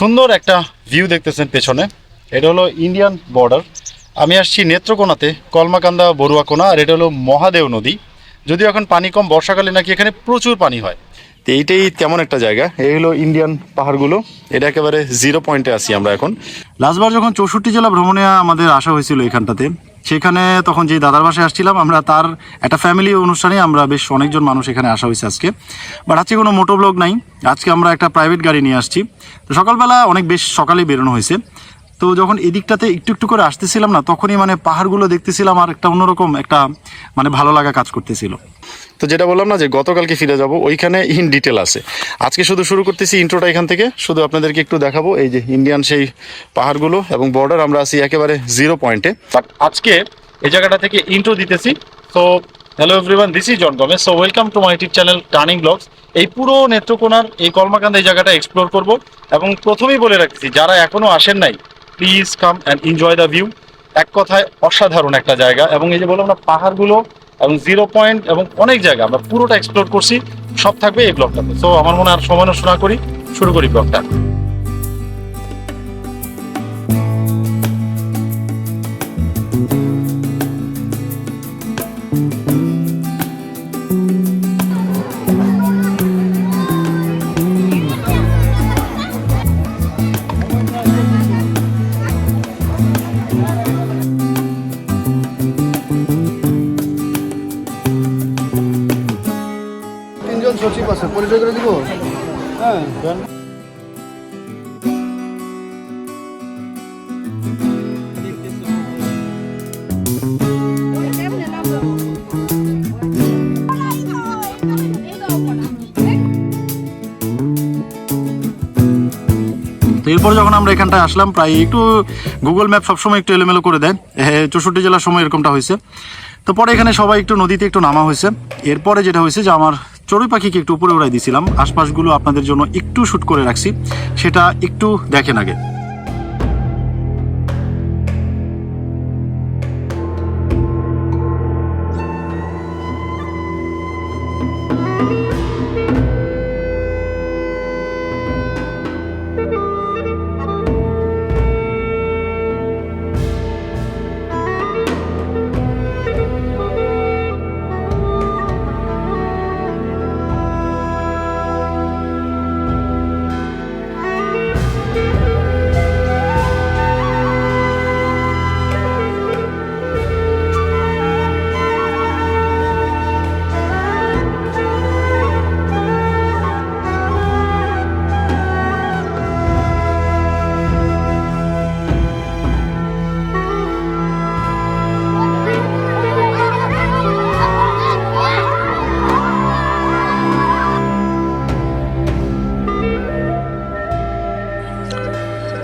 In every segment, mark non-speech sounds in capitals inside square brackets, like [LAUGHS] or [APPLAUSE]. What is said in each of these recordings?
সুন্দর একটা ভিউ দেখতেছেন পেছনে। এটা হলো ইন্ডিয়ান বর্ডার আমি আসছি নেত্রকোনাতে কলমাকান্দা বড়ুয়াকোনা আর এটা হলো মহাদেব নদী। যদিও এখন পানি কম বর্ষাকালে নাকি এখানে প্রচুর পানি হয়। তো এইটাই তেমন একটা জায়গা। এই হলো ইন্ডিয়ান পাহাড়গুলো। এটা একেবারে জিরো পয়েন্টে আছি আমরা এখন। লাস্টবার যখন চৌষট্টি জেলা ভ্রমণে আমাদের আসা হয়েছিল এখানটাতে সেখানে তখন যে দাদার বাসায় আসছিলাম, আমরা তার একটা ফ্যামিলি অনুষ্ঠানে আমরা বেশ অনেকজন মানুষ এখানে আসা হয়েছে আজকে। বাট আজকে কোনো মোটো ব্লগ নাই। আজকে আমরা একটা প্রাইভেট গাড়ি নিয়ে আসছি। তো সকালবেলা অনেক বেশ সকালেই বেরোনো হয়েছে। তো যখন এদিকটাতে একটু একটু করে আসতেছিলাম না তখনই মানে পাহাড়গুলো দেখতেছিলাম আর একটা অন্যরকম একটা মানে ভালো লাগা কাজ করতেছিল। তো যেটা বললাম না যে গতকালকে ফিরে যাব ওইখানে ইন ডিটেল আছে। আজকে শুধু শুরু করতেছি ইন্ট্রোটা এখান থেকে শুধু আপনাদেরকে একটু দেখাবো এই যে ইন্ডিয়ান সেই পাহাড়গুলো এবং বর্ডার আমরা আছি একেবারে জিরো পয়েন্টে বাট আজকে এই জায়গাটা থেকে ইন্ট্রো দিতেছি। তো hello everyone this is John Gomes so welcome to my YouTube channel Turning Vlogs এই পুরো নেত্রকোনার এই কলমাকান্দা এই জায়গাটা এক্সপ্লোর করব এবং প্রথমেই বলে রাখছি যারা এখনও আসেন নাই please come and enjoy the view এক কথায় অসাধারণ একটা জায়গা এবং এই যে বললাম না, পাহাড়গুলো এবং জিরো পয়েন্ট এবং অনেক জায়গা, আমরা পুরোটা এক্সপ্লোর করছি। সব থাকবে এই ব্লগটাতে সো আমার মনে আর সময় না করি, শুরু করি ব্লগটা তিনজন সচিব আছে, পরিচয় করে দিব? হ্যাঁ। এরপর যখন আমরা এখানটায় আসলাম, প্রায় একটু গুগল ম্যাপ সবসময় একটু এলোমেলো করে দেয়। হ্যাঁ চৌষট্টি জেলার সময় এরকমটা হয়েছে। তো পরে এখানে সবাই একটু নদীতে একটু নামা হয়েছে। এরপরে যেটা হয়েছে যে আমার চড়ুই পাখিকে একটু উপরে উড়াই দিয়েছিলাম আশপাশগুলো আপনাদের জন্য একটু শ্যুট করে রাখছি। সেটা একটু দেখেন আগে।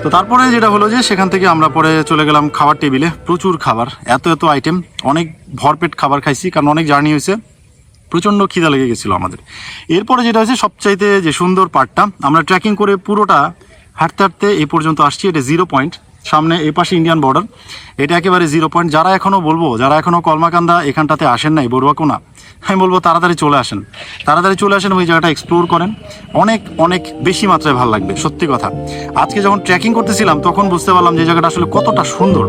তো তারপরে যেটা হলো যে সেখান থেকে আমরা পরে চলে গেলাম খাবার টেবিলে। প্রচুর খাবার, এত এত আইটেম অনেক ভরপেট খাবার খাইছি, কারণ অনেক জার্নি হয়েছে। প্রচণ্ড খিদা লেগে গেছিল আমাদের। এরপরে যেটা হয়েছে, সবচাইতে যে সুন্দর পার্টটা আমরা ট্রেকিং করে পুরোটা হাঁটতে হাঁটতে এ পর্যন্ত আসছি, এটা জিরো পয়েন্ট সামনে এ পাশে ইন্ডিয়ান বর্ডার এটা একেবারে জিরো পয়েন্ট যারা এখনও বলব, যারা এখনও কলমাকান্দা এখানটাতে আসেন নাই, বড়ুয়াকোনা, আমি বলব তাড়াতাড়ি চলে আসেন। তাড়াতাড়ি চলে আসেন ওই জায়গাটা এক্সপ্লোর করেন। অনেক অনেক বেশি মাত্রায় ভালো লাগবে, সত্যি কথা। আজকে যখন ট্রেকিং করতেছিলাম, তখন বুঝতে পারলাম যে জায়গাটা আসলে কতটা সুন্দর।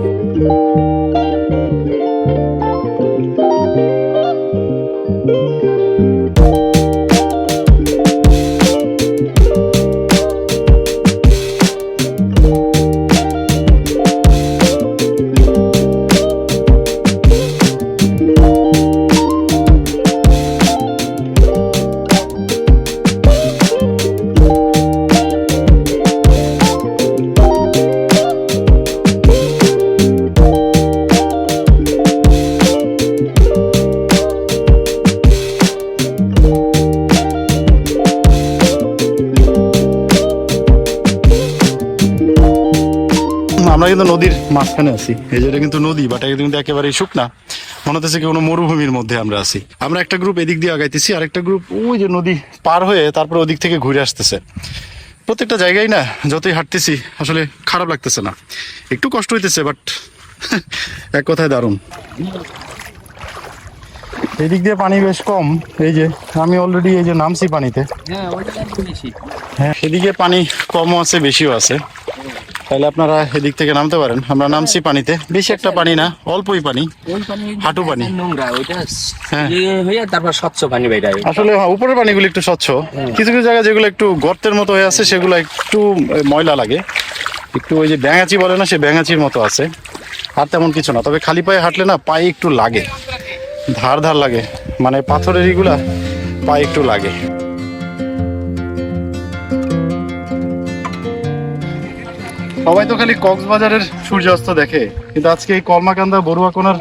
মাঝখানে আছি। এই যেটা কিন্তু নদী বাট এটা কিন্তু একেবারে শুকনা। মনে হচ্ছে কোনো মরুভূমির মধ্যে আমরা আছি। আমরা একটা গ্রুপ এদিক দিয়ে আগাইতেছি আর একটা গ্রুপ ওই যে নদী পার হয়ে তারপরে ওদিক থেকে ঘুরে আসতেছে। প্রত্যেকটা জায়গায় না যতই হাঁটতেছি, আসলে খারাপ লাগতেছে না। একটু কষ্ট হইতেছে বাট [LAUGHS] এক কথায় দারুণ। এদিক দিয়ে পানি বেশ কম। এই যে আমি অলরেডি এই যে নামছি পানিতে। হ্যাঁ হ্যাঁ এদিকে পানি কমও আছে বেশিও আছে। তাহলে আপনারা এদিক থেকে নামতে পারেন। আমরা নামছি পানিতে। বেশি একটা পানি না অল্পই পানি। হাঁটু পানি। হ্যাঁ। ইয়ে তারপর স্বচ্ছ পানি আসলে হ্যাঁ, উপরের পানিগুলো একটু স্বচ্ছ। কিছু কিছু জায়গায় যেগুলো একটু গর্তের মতো হয়ে আছে সেগুলো একটু ময়লা লাগে। একটু ওই যে ব্যাঙাচি বলে না সে ব্যাঙাচির মতো আছে। আর তেমন কিছু না। তবে খালি পায়ে হাঁটলে না পায়ে একটু লাগে। ধার ধার লাগে। মানে পাথরের এগুলা পায়ে একটু লাগে। সবাই তো খালি কক্সবাজারের সূর্যাস্ত দেখে, কিন্তু আজকে এই কলমাকান্দা বড়ুয়াকোনার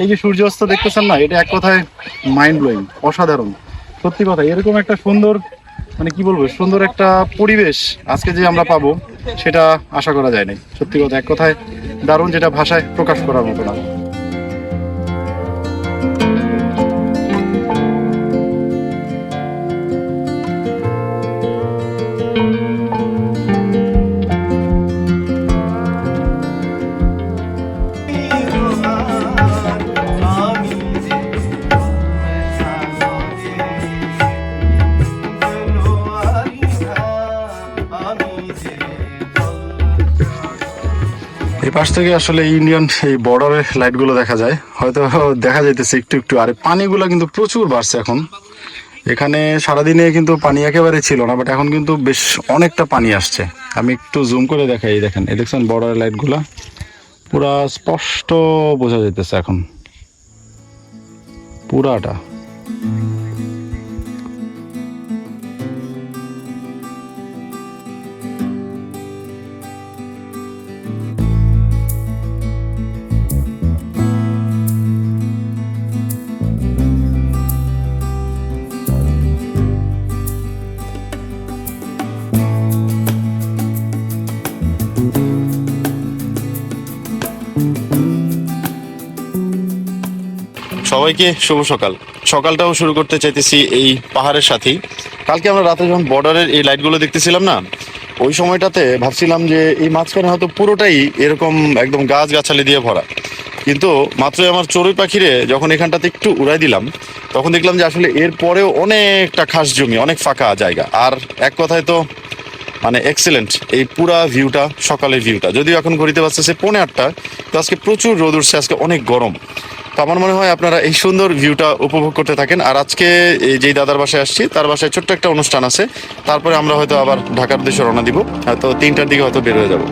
এই যে সূর্যাস্ত দেখতেছেন না, এটা এক কথায় মাইন্ড ব্লোয়িং অসাধারণ। সত্যি কথা, এরকম একটা সুন্দর মানে কি বলব, সুন্দর একটা পরিবেশ আজকে যে আমরা পাবো, সেটা আশা করা যায় নাই। সত্যি কথা, এক কথায় দারুণ যেটা ভাষায় প্রকাশ করার মতো না। পাশ থেকে আসলে ইন্ডিয়ান এই বর্ডারের লাইটগুলো দেখা যায়। হয়তো দেখা যাইতেছে একটু একটু। আর পানিগুলো কিন্তু প্রচুর বাড়ছে এখন। এখানে সারাদিনে কিন্তু পানি একেবারে ছিল না বাট এখন কিন্তু বেশ অনেকটা পানি আসছে। আমি একটু জুম করে দেখাই, এই দেখেন, এই দেখছেন বর্ডারের লাইটগুলো পুরা স্পষ্ট বোঝা যাইতেছে এখন। পুরাটা। সবাইকে শুভ সকাল। সকালটাও শুরু করতে চাইতেছি এই পাহাড়ের সাথেই। কালকে আমরা রাতে যখন বর্ডারের এই লাইটগুলো দেখতেছিলাম না, ওই সময়টাতে ভাবছিলাম যে এই মাঝখানে হয়তো পুরোটাই এরকম একদম গাছ গাছালি দিয়ে ভরা। কিন্তু মাত্রই আমার চড়ুই পাখিরে যখন এখানটাতে একটু উড়াই দিলাম, তখন দেখলাম যে আসলে এর পরেও অনেকটা খাস জমি, অনেক ফাঁকা জায়গা। আর এক কথায় তো মানে এক্সেলেন্ট এই পুরা ভিউটা সকালের ভিউটা যদিও এখন ঘড়িতে বাজতেছে পৌনে আটটা, তো আজকে প্রচুর রোদ উঠছে, আজকে অনেক গরম। তো আমার মনে হয় আপনারা এই সুন্দর ভিউটা উপভোগ করতে থাকেন। আর আজকে যেই দাদার বাসায় আসছি, তার বাসায় ছোট্ট একটা অনুষ্ঠান আছে। তারপরে আমরা হয়তো আবার ঢাকার দেশে রওনা দিব। হয়তো তিনটার দিকে হয়তো বের হয়ে যাব।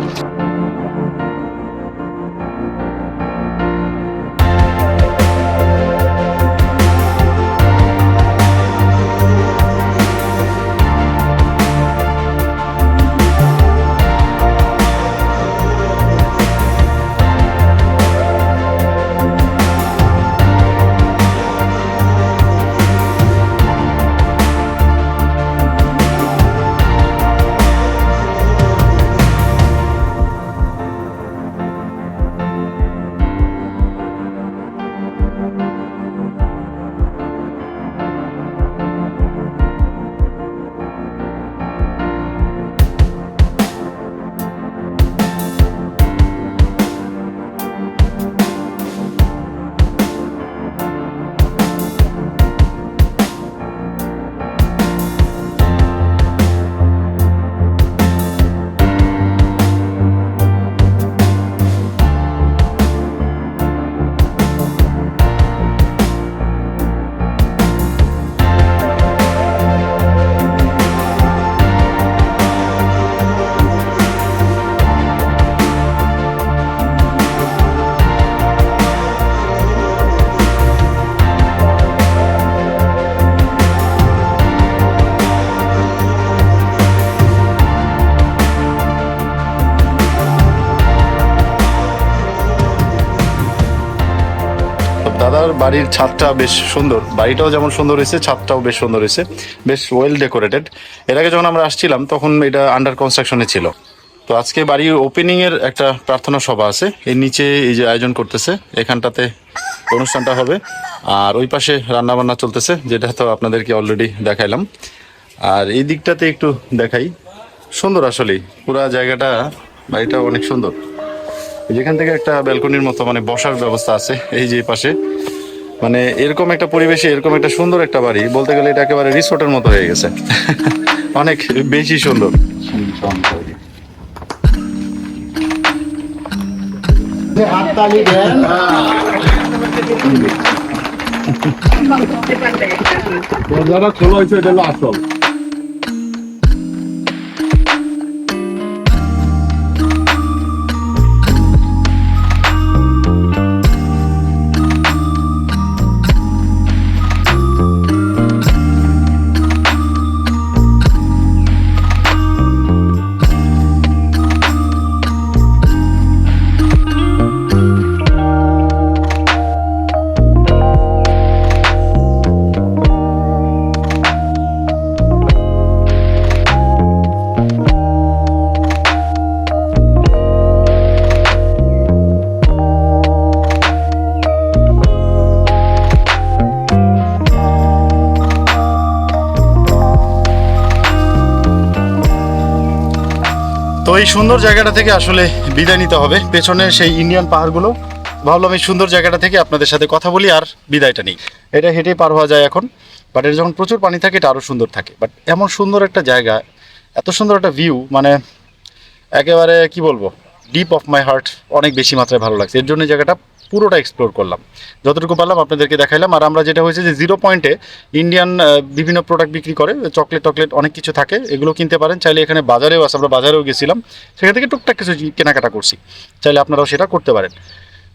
বাড়ির ছাদটা বেশ সুন্দর। বাড়িটাও যেমন সুন্দর হয়েছে, ছাদটাও বেশ সুন্দর হয়েছে। বেশ ওয়েল ডেকোরেটেড এর আগে যখন আমরা আসছিলাম, তখন এটা আন্ডার কনস্ট্রাকশনে ছিল। তো আজকে বাড়ি ওপেনিং এর একটা প্রার্থনা সভা আছে। এর নিচে এই যে আয়োজন করতেছে, এখানটাতে অনুষ্ঠানটা হবে। আর ওই পাশে রান্না বান্না চলতেছে, যেটা তো আপনাদেরকে অলরেডি দেখাইলাম। আর এই দিকটাতে একটু দেখাই। সুন্দর আসলেই। পুরা জায়গাটা, বাড়িটা অনেক সুন্দর। যেখান থেকে একটা ব্যালকনির মতো মানে বসার ব্যবস্থা আছে, এই যে পাশে। মানে এরকম একটা পরিবেশে, এরকম একটা সুন্দর একটা বাড়ি, বলতে গেলে এটা একেবারে রিসোর্টের মতো হয়ে গেছে। [LAUGHS] অনেক বেশি সুন্দর। হাততালি খোলা হয়েছে, এটা আসল। এই সুন্দর জায়গাটা থেকে আসলে বিদায় নিতে হবে। পেছনের সেই ইন্ডিয়ান পাহাড়গুলো। ভাবলাম এই সুন্দর জায়গাটা থেকে আপনাদের সাথে কথা বলি আর বিদায়টা নেই। এটা হেঁটে পার হওয়া যায় এখন বাট এটা যখন প্রচুর পানি থাকে, এটা আরও সুন্দর থাকে। বাট এমন সুন্দর একটা জায়গা, এত সুন্দর একটা ভিউ মানে একেবারে কি বলব? ডিপ অফ মাই হার্ট অনেক বেশি মাত্রায় ভালো লাগছে। এর জন্য জায়গাটা পুরোটা এক্সপ্লোর করলাম। যতটুকু পারলাম আপনাদেরকে দেখাইলাম। আর আমরা যেটা হয়েছে যে জিরো পয়েন্টে ইন্ডিয়ান বিভিন্ন প্রোডাক্ট বিক্রি করে চকলেট টকলেট অনেক কিছু থাকে, এগুলো কিনতে পারেন। চাইলে এখানে বাজারেও আছে, আমরা বাজারেও গেছিলাম। সেখান থেকে টুকটাক কিছু কেনাকাটা করছি। চাইলে আপনারাও সেটা করতে পারেন।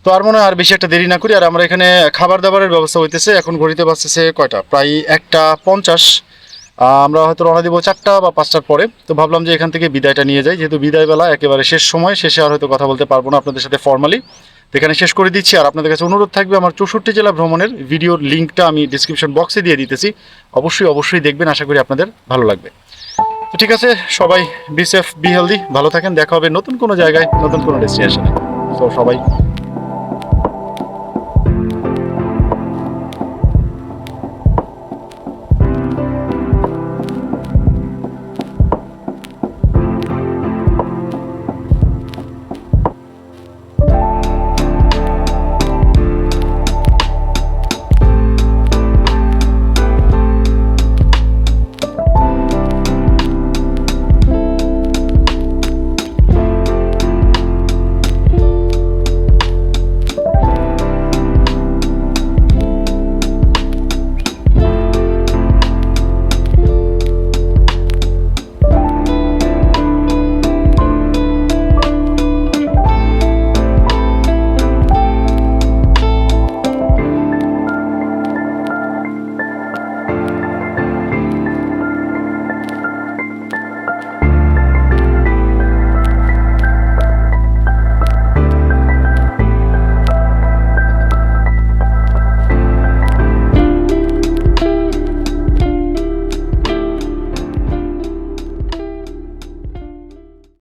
তো আর মনে হয় আর বেশি একটা দেরি না করি, আর আমরা এখানে খাবার দাবারের ব্যবস্থা হইতেছে। এখন ঘড়িতে বাজতেছে কয়টা? প্রায় একটা পঞ্চাশ। আমরা হয়তো রওনা দিব চারটা বা পাঁচটার পরে। তো ভাবলাম যে এখান থেকে বিদায়টা নিয়ে যাই। যেহেতু বিদায়বেলা, একেবারে শেষ সময়, শেষে আর হয়তো কথা বলতে পারব না আপনাদের সাথে ফর্মালি এখানে শেষ করে দিচ্ছি, আর আপনাদের কাছে অনুরোধ থাকবে আমার চৌষট্টি জেলা ভ্রমণের ভিডিওর লিঙ্কটা আমি ডিসক্রিপশন বক্সে দিয়ে দিতেছি। অবশ্যই অবশ্যই দেখবেন, আশা করি আপনাদের ভালো লাগবে। তো ঠিক আছে, সবাই বি সেফ বি হেলদি ভালো থাকেন, দেখা হবে নতুন কোনো জায়গায়, নতুন কোনো ডেস্টিনেশনে তো সবাই